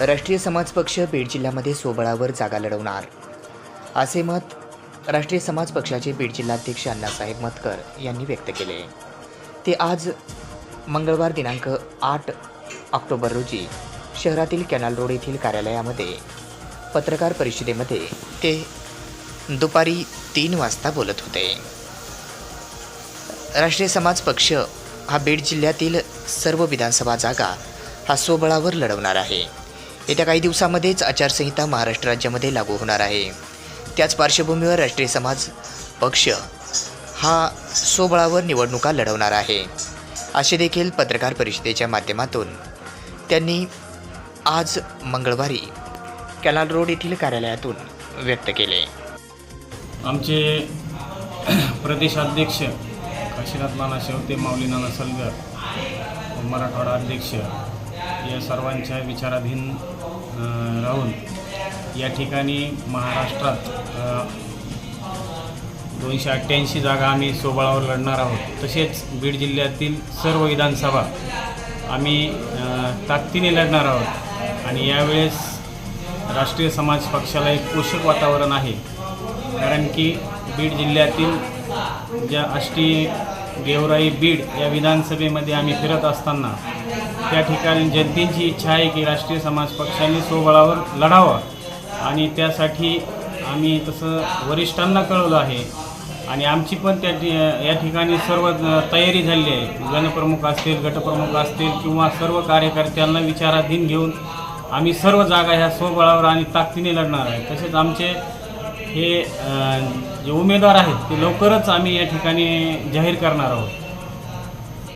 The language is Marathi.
राष्ट्रीय समाज पक्ष बीड जिल्ह्यामध्ये सोबळावर जागा लढवणार. असे मत राष्ट्रीय समाज पक्षाचे बीड जिल्हाध्यक्ष अण्णासाहेब मतकर यांनी व्यक्त केले. ते आज मंगळवार दिनांक आठ ऑक्टोबर रोजी शहरातील कॅनल रोड येथील कार्यालयामध्ये पत्रकार परिषदेमध्ये ते दुपारी तीन वाजता बोलत होते. राष्ट्रीय समाज पक्ष हा बीड जिल्ह्यातील सर्व विधानसभा जागा हा स्वबळावर लढवणार आहे. येत्या काही दिवसामध्येच आचारसंहिता महाराष्ट्र राज्यामध्ये लागू होणार आहे. त्याच पार्श्वभूमीवर राष्ट्रीय समाज पक्ष हा सोबळावर निवडणुका लढवणार आहे. असे देखील पत्रकार परिषदेच्या माध्यमातून त्यांनी आज मंगळवारी कॅनाल रोड येथील कार्यालयातून व्यक्त केले. आमचे प्रदेशाध्यक्ष काशीनाथ नाना शेवते माऊली नाना सलगर मराठवाडा अध्यक्ष या सर्वांच्या विचाराधीन राहून या ठिकाणी महाराष्ट्रात दोनशे अठ्ठ्याऐंशी जागा आम्ही सोबळावर लढणार आहोत. तसेच बीड जिल्ह्यातील सर्व विधानसभा आम्ही ताकदीने लढणार आहोत. आणि यावेळेस राष्ट्रीय समाज पक्षाला एक पोषक वातावरण आहे. कारण की बीड जिल्ह्यातील ज्या आष्टी गेवराई बीड या विधानसभेमध्ये आम्ही फिरत असताना त्या ठिकाणी जनतेची इच्छा आहे की राष्ट्रीय समाज पक्षाने स्वबळावर लढावं. आणि त्यासाठी आम्ही तसं वरिष्ठांना कळवलं आहे. आणि आमची पण त्या ठि- या ठिकाणी सर्व तयारी झाली आहे. गणप्रमुख असतील गटप्रमुख असतील किंवा सर्व कार्यकर्त्यांना विचाराधीन घेऊन आम्ही सर्व जागा ह्या स्वबळावर आणि ताकदीने लढणार आहे. तसेच आमचे हे जे उमेदवार आहेत ते लवकरच आम्ही या ठिकाणी जाहीर करणार आहोत.